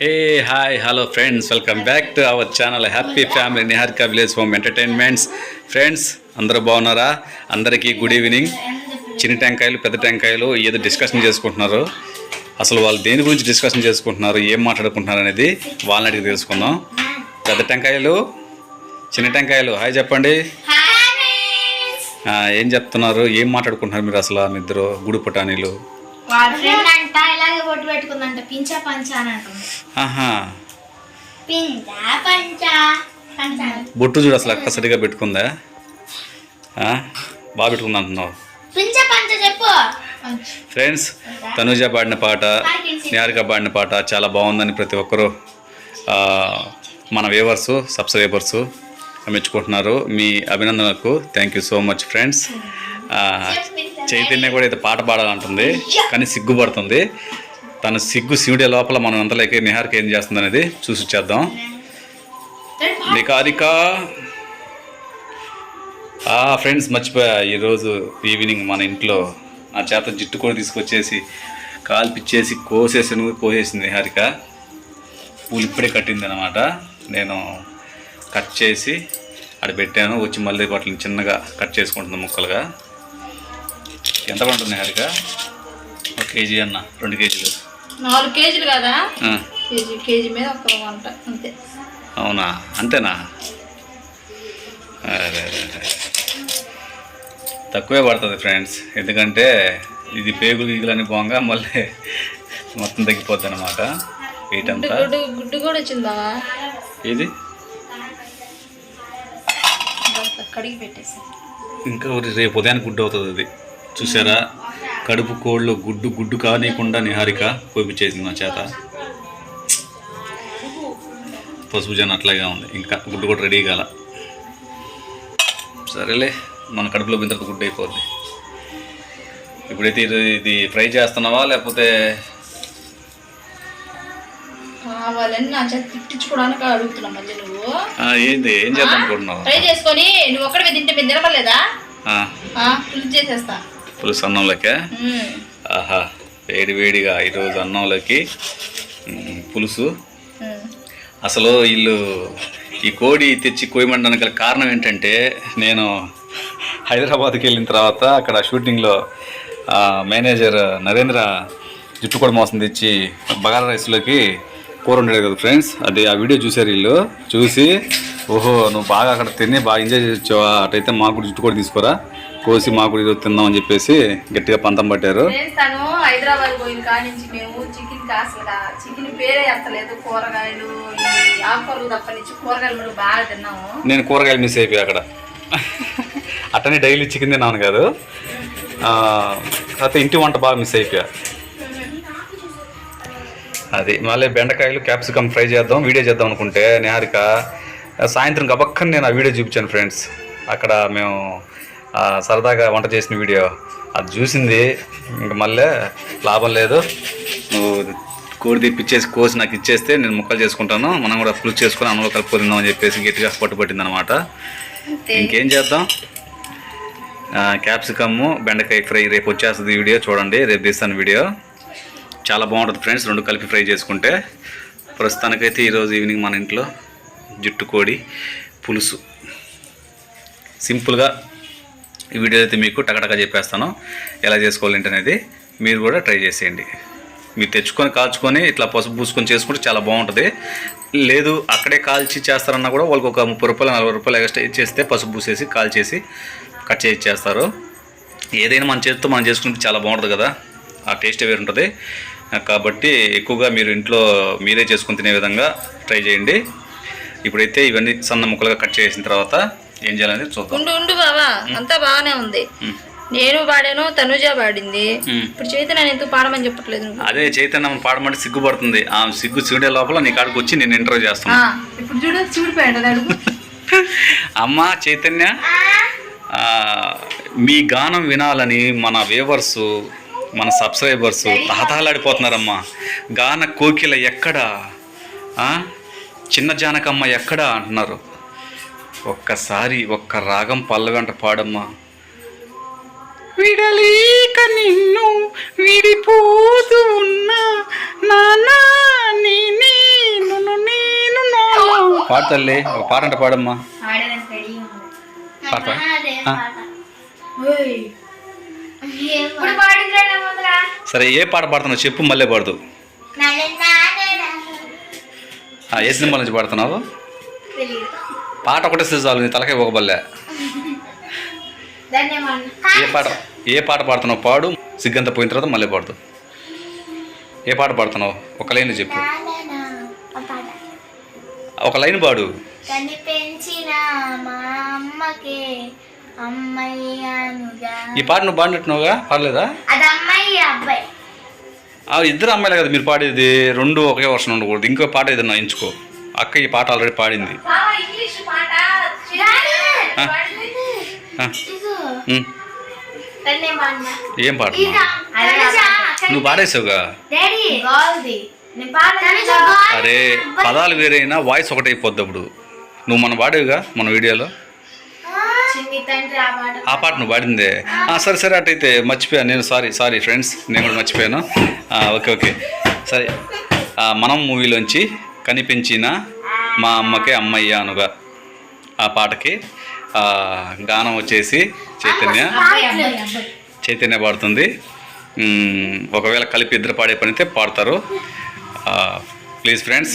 Hey hi hello friends welcome back to our channel happy family Niharika village home entertainments friends అందరూ బాగున్నారా? అందరికీ good evening చిన్న టెంకాయలు పెద్ద టెంకాయలు ఏదో డిస్కషన్ చేసుకుంటున్నారు. అసలు వాళ్ళు దేని గురించి డిస్కషన్ చేసుకుంటున్నారు ఏం మాట్లాడుకుంటున్నారు అనేది వాళ్ళని అడిగి తెలుసుకుందాం. పెద్ద టెంకాయలు చిన్న టెంకాయలు హాయ్ చెప్పండి. ఏం చెప్తున్నారు? ఏం మాట్లాడుకుంటున్నారు మీరు అసలు మీ ఇద్దరు? గుడి పుటానీలు అంట ఇలాగే బొట్టు పెట్టుకుందంట పించ పంచ అని అంటుంది. ఆహా. పించ పంచ పంచ. బొట్టు చూడు అసలు అక్క సరిగా పెట్టుకుందా? ఆ? బాగా పెట్టుకుందా అంటున్నావు. పించ పంచ చెప్పు. ఫ్రెండ్స్ తనుజ పాడిన పాట నిహారిక పాడిన పాట చాలా బాగుందని ప్రతి ఒక్కరూ ఆ, మన వేవర్సు సబ్స్క్రైబర్సు మెచ్చుకుంటున్నారు. మీ అభినందనలకు thank you so much friends Chaitanya కూడా అయితే పాట పాడాలంటుంది కానీ సిగ్గుపడుతుంది. తను సిగ్గు శివుడే లోపల మనం అంతలోకి నిహారిక ఏం చేస్తుంది అనేది చూసి చేద్దాం. నిహారిక ఆ ఫ్రెండ్స్ మర్చిపోయా ఈరోజు ఈవినింగ్ మన ఇంట్లో నా చేత జిట్టు కూడా తీసుకొచ్చేసి కాల్పిచ్చేసి కోసేసి కోసేసింది నిహారిక. పూలు ఇప్పుడే కట్టింది అనమాట నేను కట్ చేసి అక్కడ పెట్టాను వచ్చి మళ్ళీ వాటిని చిన్నగా కట్ చేసుకుంటుంది ముక్కలుగా. ఎంత పడుతుంది హారిక? ఒక కేజీ అన్న రెండు కేజీలు. నాలుగు కేజీలు కదా? కేజీ కేజీ మీద ఒక వంట అంతే. అవునా? అంతేనా? అరే, అరే. తక్కువే పడుతుంది ఫ్రెండ్స్. ఎందుకంటే ఇది పేగులు గీగులని పోగా మళ్ళీ మొత్తం తగ్గిపోద్ది అనమాట వెయిట్ గుడ్డు అంతా. గుడ్డు కూడా వచ్చిందా ఇది ఇంకా రేపు ఉదయానికి గుడ్డు అవుతుంది అది. చూసారా? కడుపు కోళ్ళు గుడ్డు గుడ్డు కానీయకుండా నిహారిక కోపించేసింది నా చేత. పసుపు జన అట్లాగే ఉంది. ఇంకా గుడ్డు కూడా రెడీ కాల. సరేలే మన కడుపులో బిందర గుడ్డు అయిపోద్ది. ఇప్పుడైతే ఇది ఇది ఫ్రై చేస్తున్నావా? లేకపోతే కావాలని నా చేత తిట్టించుకోవడానికి అడుగుతున్నా మళ్ళీ నువ్వు. ఆ, ఏంది? ఏం చేద్దాం అనుకుంటున్నావు? ఫ్రై చేసుకొని నువ్వు ఒక్కడే తింటే తినపలేదా చేసేస్తా. పులుసు అన్నంలోకే. ఆహా వేడి వేడిగా ఈరోజు అన్నంలోకి పులుసు. అసలు వీళ్ళు ఈ కోడి తెచ్చి కోయమండడానికి గల కారణం ఏంటంటే నేను హైదరాబాద్కి వెళ్ళిన తర్వాత అక్కడ షూటింగ్లో మేనేజర్ నరేంద్ర జుట్టు కూడా మోసం తెచ్చి బగారా రైస్లోకి కూర ఉండేది కదా ఫ్రెండ్స్. అది ఆ వీడియో చూసారు వీళ్ళు. చూసి ఓహో నువ్వు బాగా అక్కడ తిని బాగా ఎంజాయ్ చేయొచ్చావా అటైతే మాకు కూడా జుట్టు కూడా తీసుకోరా. కోసి మాకు ఈరోజు తిందామని చెప్పేసి గట్టిగా పంతం పట్టారు. తను హైదరాబాద్ పోయిన కాడి నుంచి మేము చికెన్ అసలు చికెన్ పేరే ఎత్తలేదు కూరగాయలు ఆకుకూరలు తప్ప నుంచి కూరగాయలు కూడా బాగా తిన్నాము. నేను కూరగాయలు మిస్ అయిపోయా అక్కడ. అట్టనే డైలీ చికెన్ తిన్నాను కాదు. కాకపోతే ఇంటి వంట బాగా మిస్ అయిపోయా. అది మళ్ళీ బెండకాయలు క్యాప్సికమ్ ఫ్రై చేద్దాం వీడియో చేద్దాం అనుకుంటే నిహారిక సాయంత్రం గబక్కని నేను ఆ వీడియో చూపించాను ఫ్రెండ్స్ అక్కడ మేము సరదాగా వంట చేసిన వీడియో. అది చూసింది ఇంక మళ్ళీ లాభం లేదు. నువ్వు కోడి తెప్పించేసి కోసి నాకు ఇచ్చేస్తే నేను ముక్కలు చేసుకుంటాను. మనం కూడా పులుసు చేసుకుని అన్నంలో కలుపుకుందాం అని చెప్పేసి గట్టిగా పట్టుబట్టింది అనమాట ఇంకేం చేద్దాం? క్యాప్సికమ్ బెండకాయ ఫ్రై రేపు వచ్చేస్తుంది వీడియో. చూడండి రేపు తీస్తాను వీడియో. చాలా బాగుంటుంది ఫ్రెండ్స్ రెండు కలిపి ఫ్రై చేసుకుంటే. ప్రస్తుతానికైతే ఈరోజు ఈవినింగ్ మన ఇంట్లో జుట్టు కోడి పులుసు. సింపుల్గా ఈ వీడియో అయితే మీకు టకటక చెప్పేస్తాను. ఎలా చేసుకోవాలి ఏంటి అనేది మీరు కూడా ట్రై చేసేయండి. మీరు తెచ్చుకొని కాల్చుకొని ఇట్లా పసుపు పూసుకొని చేసుకుంటే చాలా బాగుంటుంది. లేదు అక్కడే కాల్చి చేస్తారన్నా కూడా వాళ్ళకి ఒక ముప్పై రూపాయలు నలభై రూపాయలు ఎక్స్ట్రా ఇచ్చేస్తే పసుపు పూసేసి కాల్చేసి కట్ చేసి ఇచ్చేస్తారు ఏదైనా మన చేతితో మనం చేసుకుంటే చాలా బాగుంటుంది కదా. ఆ టేస్ట్ వేరు ఉంటుంది. కాబట్టి ఎక్కువగా మీరు ఇంట్లో మీరే చేసుకుని తినే విధంగా ట్రై చేయండి. ఇప్పుడైతే ఇవన్నీ సన్న ముక్కలుగా కట్ చేసిన తర్వాత ఏం చేయాలనేది చూద్దాం. ఉండు ఉండు బావా అంతా బాగానే ఉంది. నేను పాడాను తనుజ పాడింది. ఇప్పుడు చైతన్య ఎందుకు పాడమని చెప్పట్లేదు అదే చైతన్యం పాడమంటే సిగ్గుపడుతుంది. ఆ సిగ్గు సిగుడే లోపల నీ కాడికి వచ్చి నేను ఇంటర్వ్యూ చేస్తున్నా. ఆ, ఇప్పుడు చూడు చూడిపోయాడు అమ్మ చైతన్య ఆ, మీ గానం వినాలని మన వేవర్స్ మన సబ్స్క్రైబర్స్ తహతహలాడిపోతున్నారమ్మా. గాన కోకిల ఎక్కడ? చిన్న జానకమ్మ ఎక్కడ? అంటున్నారు. ఒక్కసారి ఒక్క రాగం పల్లవంట పాడమ్మా. విడలేక నిన్ను విడిపోతూ ఉన్నా నానా నేనే పాడు తల్లి ఒక పాట? అంటే పాడమ్మా పాడతా ముందర. సరే ఏ పాట పాడుతున్నావు చెప్పు మళ్ళీ పాడదు. ఆ, ఏ సినిమా నుంచి పాడుతున్నావు? తెలియదు పాట ఒకటే చాలు నీ తలకాయ ఒక బల్లే ఏ పాట ఏ పాట పాడుతున్నావు పాడు సిగ్గంత పోయిన తర్వాత మళ్ళీ పాడుతూ ఏ పాట పాడుతున్నావు? ఒక లైన్ చెప్పు. ఒక లైన్ పాడు. ఈ పాట నువ్వు పాడినట్టున్నావుగా? పాడలేదా? ఆ ఇద్దరు అమ్మాయిలే కదా మీరు పాడేది. రెండు ఒకే వర్షం ఉండకూడదు. ఇంకో పాట ఏదన్నా ఎంచుకో. అక్క ఈ పాట ఆల్రెడీ పాడింది. ఏం పాట నువ్వు పాడేసావుగా? అరే పదాలు వేరైనా వాయిస్ ఒకటే అయిపోద్ది అప్పుడు. నువ్వు మన పాడేవుగా మన వీడియోలో? ఆ. పాట. నువ్వు పాడిందే. ఆ, సరే సరే అటైతే మర్చిపోయాను. నేను సారీ సారీ ఫ్రెండ్స్ నేను కూడా మర్చిపోయాను. ఆ, ఓకే ఓకే. సరే. మనం మూవీలోంచి కనిపించిన మా అమ్మకే అమ్మయ్య అనుగా ఆ పాటకి ఆ, గానం వచ్చేసి చైతన్య చైతన్య పాడుతుంది. ఒకవేళ కలిపి ఇద్దరు పాడే పని అయితే పాడతారు. ప్లీజ్ ఫ్రెండ్స్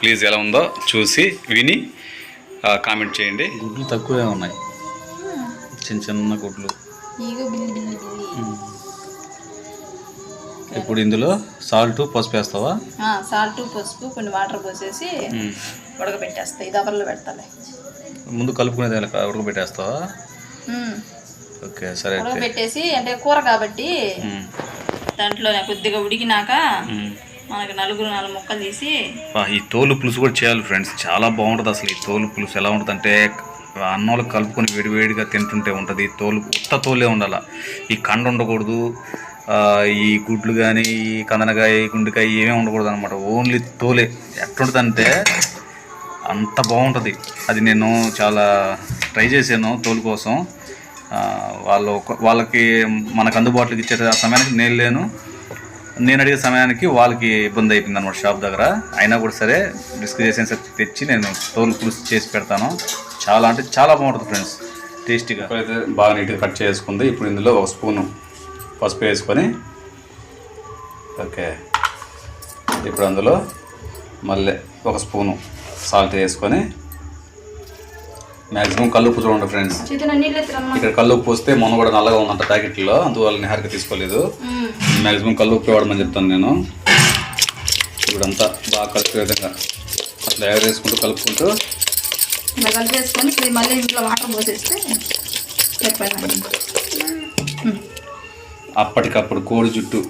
ప్లీజ్ ఎలా ఉందో చూసి విని కామెంట్ చేయండి. గుడ్లు తక్కువే ఉన్నాయి. చిన్న చిన్న గుడ్లు. ఇప్పుడు ఇందులో సాల్ట్ పసుపు వేస్తావా? సాల్ట్ పసుపు కొన్ని వాటర్ పోసేసి. ఉడకబెట్టేస్తా. ఇది ఎవరిలో పెడతాలే. ముందు కలుపుకునేది ఎలా ఉడకబెట్టేస్తావా. ఓకే సరే ఉడకబెట్టేసి అంటే కూర కాబట్టి. దాంట్లో కొద్దిగా ఉడికినాక. మనకి నలుగురు నాలుగు ముక్కలు తీసి ఈ తోలు పులుసు కూడా చేయాలి ఫ్రెండ్స్. చాలా బాగుంటుంది అసలు ఈ తోలు పులుసు ఎలా ఉంటుంది అంటే అన్నంలో కలుపుకొని వేడివేడిగా తింటుంటే ఉంటుంది. తోలు ఉత్త తోలే ఉండాల. ఈ కండ ఉండకూడదు. ఈ గుడ్లు కానీ ఈ కందనకాయ గుండెకాయ ఏమీ ఉండకూడదు అనమాట ఓన్లీ తోలే. ఎట్టుంటుందంటే అంత బాగుంటుంది. అది నేను చాలా ట్రై చేశాను తోలు కోసం. వాళ్ళు వాళ్ళకి మనకు అందుబాటులోకి ఇచ్చే ఆ సమయానికి నేను లేను. నేను అడిగే సమయానికి వాళ్ళకి ఇబ్బంది అయిపోయింది అనమాట షాప్ దగ్గర. అయినా కూడా సరే రిస్క్ చేసిన సరే తెచ్చి నేను తోలు పులుసు చేసి పెడతాను. చాలా అంటే చాలా బాగుంటుంది ఫ్రెండ్స్ టేస్టీగా. అయితే బాగా నీట్గా కట్ చేసుకుంది. ఇప్పుడు ఇందులో ఒక స్పూను పసుపు వేసుకొని ఓకే. ఇప్పుడు అందులో మళ్ళీ ఒక స్పూను సాల్ట్ వేసుకొని మ్యాక్సిమం కల్లుప్పు చూడండి ఫ్రెండ్స్. ఇక్కడ కల్లుప్పు పోస్తే మొన్న కూడా నల్లగా ఉందంట ప్యాకెట్లో అందువల్ల నిహారిక తీసుకోలేదు. మ్యాక్సిమం కల్లుప్పు వాడమని చెప్తాను నేను. ఇప్పుడంతా బాగా కలిపే విధంగా అట్లా ఎగరేసుకుంటూ కలుపుకుంటూ ఇలా కలిపేసుకొని మళ్ళీ ఇంట్లో వాటర్ పోసేస్తే చెప్పండి అప్పటికప్పుడు కోడి జుట్టు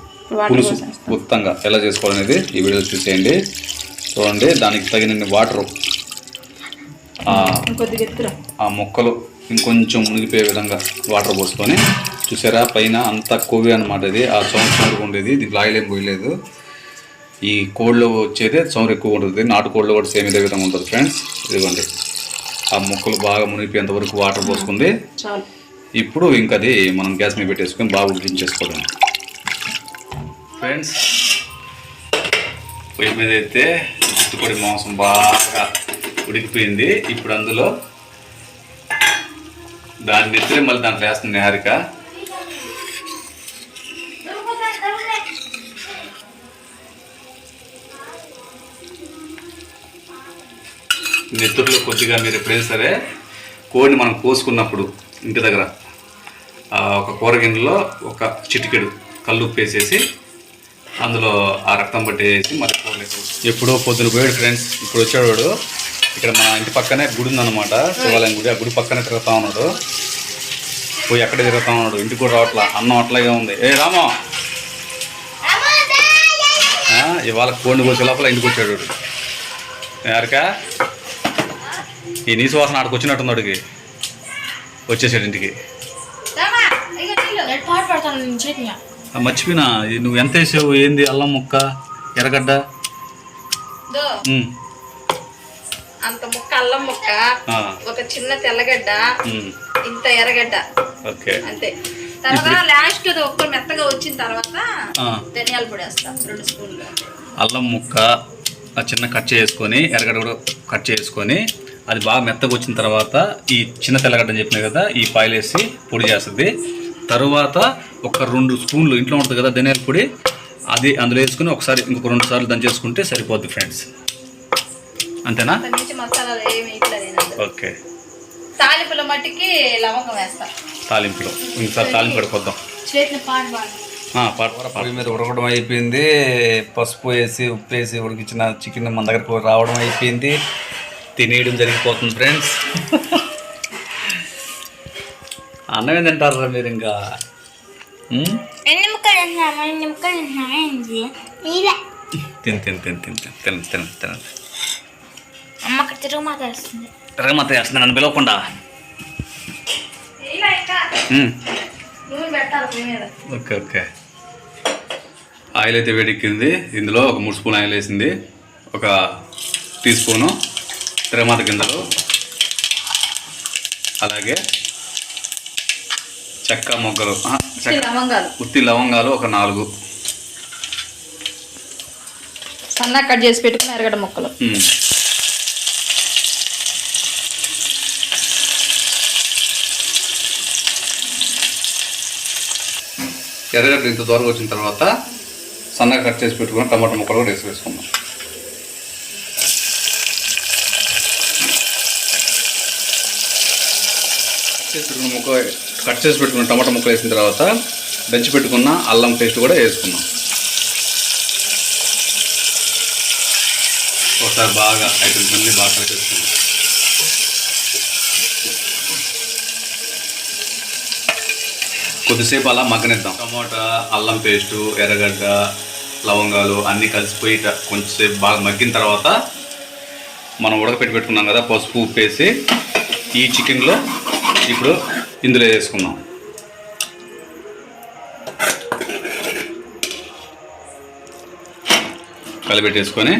పులుసు. గుప్తంగా ఎలా చేసుకోవాలనేది ఈ వీడియో చూసేయండి. చూడండి దానికి తగినన్ని వాటరు. ఆ మొక్కలు ఇంకొంచెం మునిగిపోయే విధంగా వాటర్ పోసుకొని చూసారా పైన అంతా కొవ్వి అనమాట ఇది. ఆ చౌరు ఉండేది ఆయిల్ ఏం పోయలేదు. ఈ కోళ్ళు వచ్చేది చౌరు ఎక్కువ ఉంటుంది నాటు కోళ్ళు కూడా సేమ్ ఇదే విధంగా ఉంటుంది ఫ్రెండ్స్. ఇదిగోండి ఆ మొక్కలు బాగా మునిగిపోయేంత వరకు వాటర్ పోసుకుంది. చాలు. ఇప్పుడు ఇంకది అది మనం గ్యాస్ మీద పెట్టేసుకొని బాగా ఉడికించేసుకోవడం. ఫ్రెండ్స్ పొయ్యి మీద అయితే గుత్తుపొడి మాంసం బాగా ఉడికిపోయింది. ఇప్పుడు అందులో దాన్ని ఎత్తే మళ్ళీ దాంట్లో వేస్తుంది నిహారిక. నెత్తురులో కొద్దిగా మీరు ఎప్పుడైనా సరే కోడిని మనం కోసుకున్నప్పుడు ఇంటి దగ్గర ఒక కూరగిన్నెలో ఒక చిటికెడు కల్లుప్పు వేసేసి అందులో ఆ రక్తం పట్టేసి మళ్ళీ కూరలేసి ఎప్పుడో పొద్దున పోయాడు ఫ్రెండ్స్ ఇప్పుడు వచ్చాడు వాడు. ఇక్కడ మన ఇంటి పక్కనే గుడి ఉందన్నమాట. శివాలయం గుడి. ఆ గుడి పక్కనే తిరుగుతా ఉన్నాడు. పోయి అక్కడే తిరుగుతా ఉన్నాడు. ఇంటికి కూడా రావట్లా. అన్నం అట్లాగే ఉంది. ఏ రామో? ఇవాళ కోడిని కోసే లోపల ఇంటికి వచ్చాడు వాడు. ఈ నీసు వాసన ఆడికి వచ్చినట్టున్నాడుకి వచ్చేసాడు ఇంటికి. మర్చిపోయినా ఇది నువ్వు ఎంత వేసావు ఏంది అల్లం ముక్క ఎర్రగడ్డ? అంత ముక్క అల్లం ముక్క ఒక చిన్న తెల్లగడ్డ ఇంత ఎర్రగడ్డ. ఓకే. అంతే. తర్వాత లాస్ట్ అది ఒక్క మెత్తగా వచ్చిన తర్వాత ధనియాల పొడి వేస్తా రెండు స్పూన్లు. అల్లం ముక్క ఆ చిన్న కట్ చేసుకొని ఎర్రగడ్డ కూడా కట్ చేసుకొని అది బాగా మెత్తగా వచ్చిన తర్వాత ఈ చిన్న తెల్లగడ్డ అని చెప్పిన కదా ఈ పాయలు వేసి పొడి చేస్తుంది. తరువాత ఒక రెండు స్పూన్లు ఇంట్లో ఉంటుంది కదా ధనియాల పొడి అది అందులో వేసుకుని ఒకసారి ఇంకొక రెండు సార్లు దంచేసుకుంటే సరిపోద్ది ఫ్రెండ్స్. అంతేనా? ఓకే. తాలింపుల మట్టికి లవంగం వేస్తా. తాలింపులో. ఇంకోసారి తాలింపు పడిపోద్దాం పాడు మీద ఉడకడం అయిపోయింది. పసుపు వేసి ఉప్పు వేసి ఉడికించిన చికెన్ మన దగ్గరకు రావడం అయిపోయింది. తినేయడం జరిగిపోతుంది ఫ్రెండ్స్ అన్నమే తింటారా మీరు ఇంకా? తిని తిని తిని తిని తిని అమ్మకి వస్తుంది. తిరగమాత నన్ను పిలవకుండా. Okay okay. ఆయిల్ అయితే వేడెక్కింది. ఇందులో ఒక మూడు స్పూన్ ఆయిల్ వేసింది. ఒక టీ స్పూను. తిరగమాత గింజలు అలాగే చెక్క మొగ్గలు ఉత్తి లవంగాలు. ఒక నాలుగు. సన్నగా కట్ చేసి పెట్టుకుని ఎరగడ్డ ముక్కలు. ఎర్రగడ్డ ఇంత దూరం వచ్చిన తర్వాత సన్నగా కట్ చేసి పెట్టుకుని టమాటా ముక్కలు కూడా వేసి వేసుకుందాం. చేసి పెట్టుకున్న ముక్క కట్ చేసి పెట్టుకున్న టమాటా ముక్కలు వేసిన తర్వాత దంచి పెట్టుకున్న అల్లం పేస్ట్ కూడా వేసుకున్నాం ఒకసారి బాగా ఐటమ్స్ అన్ని బాగా కలిపేసుకున్నాం కొద్దిసేపు అలా మగ్గనిద్దాం. టమాటా అల్లం పేస్టు ఎర్రగడ్డ లవంగాలు అన్నీ కలిసిపోయి కొంచెంసేపు బాగా మగ్గిన తర్వాత మనం ఉడకపెట్టి పెట్టుకున్నాం కదా పసుపు ఉప్పు వేసి ఈ చికెన్లో ఇప్పుడు ఇందులో వేసుకుందాం. కలిపెట్టేసుకొని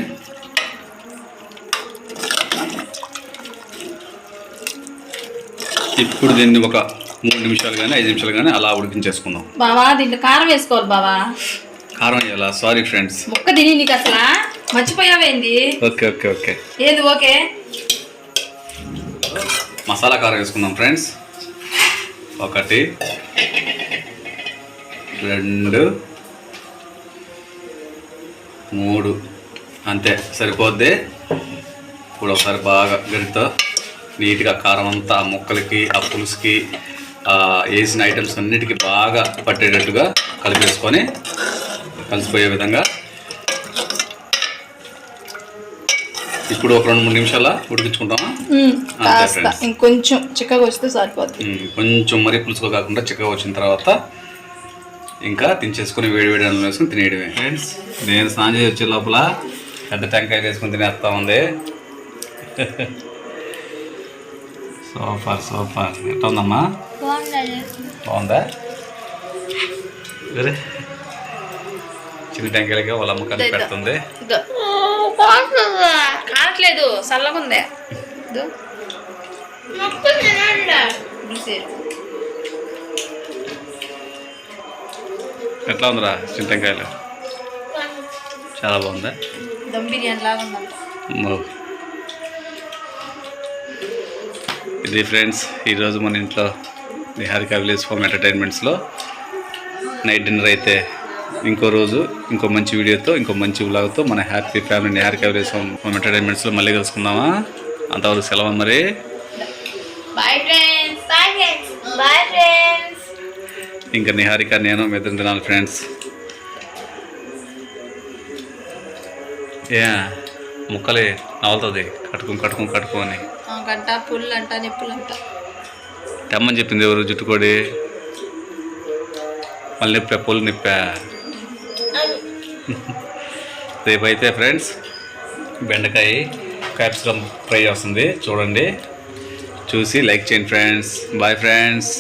ఇప్పుడు దీన్ని ఒక మూడు నిమిషాలు కానీ ఐదు నిమిషాలు కానీ అలా ఉడికించేసుకుందాం. బావా దీంట్లో కారం వేసుకోవాలి బావా. కారం వేయాలా? సారీ ఫ్రెండ్స్ ముక్క తిని నీకు అసలు? మర్చిపోయావేంది? Okay okay okay. ఏది ఓకే? మసాలా కారం వేసుకుందాం ఫ్రెండ్స్ ఒకటి రెండు మూడు. అంతే సరిపోద్ది. ఇప్పుడు ఒకసారి బాగా గడితో నీట్గా కారం అంతా ఆ ముక్కలకి ఆ పులుసుకి వేసిన ఐటమ్స్ అన్నిటికీ బాగా పట్టేటట్టుగా కలిపేసుకొని కలిసిపోయే విధంగా ఇప్పుడు ఒక రెండు మూడు నిమిషాల? ఉడికించుకుంటామా కాస్త. ఇంకొంచెం చిక్కగా వస్తే సరిపోద్ది. ఉమ్, కొంచెం మరీ పులుసుగా కాకుండా చిక్కగా వచ్చిన తర్వాత ఇంకా తినేసుకుని వేడి వేడి అన్నం వేసుకుని తినేయడమే. ఫ్రెండ్స్ నేను స్నానం చేసి వచ్చే లోపల పెద్ద టెంకాయ వేసుకుని తినేస్తా ఉంది. Super super. ఎట్లా ఉందమ్మా? బాగుందా చిన్న టెంకాయలకి వాళ్ళ అమ్మ కలిపి పెడుతుంది. ఇదో. కావట్లేదు చల్లగా ఉంది ఇదో. పులిసేరు. ఎట్లా ఉందిరా చిన్న టెంకాయలు చాలా బాగుందా దమ్ బిర్యానీ లాగా ఉందంట అమ్మో. ఇది ఫ్రెండ్స్ ఈరోజు మన ఇంట్లో నిహారిక విలేజ్ హోమ్ ఎంటర్టైన్మెంట్స్లో నైట్ డిన్నర్ అయితే ఇంకో రోజు ఇంకో మంచి వీడియోతో ఇంకో మంచి వ్లాగ్తో మన happy family Niharika village home ఎంటర్టైన్మెంట్స్లో మళ్ళీ కలుసుకుందామా? అంతవరకు సెలవు మరి ఇంకా నిహారిక నేను మిద్దరు తినాలి ఫ్రెండ్స్ ఏ ముక్కలే నవ్వుతుంది కట్టుకుని కట్టుకుని కట్టుకొని గంట పుల్లు అంట నిప్పులు అంట తెమ్మని చెప్పింది ఎవరు జుట్టుకోడి? మళ్ళీ నిప్పా పొలు నిప్పా. రేపైతే ఫ్రెండ్స్ బెండకాయ క్యాప్సికమ్ ఫ్రై వస్తుంది. చూడండి. చూసి లైక్ చేయండి ఫ్రెండ్స్. Bye friends.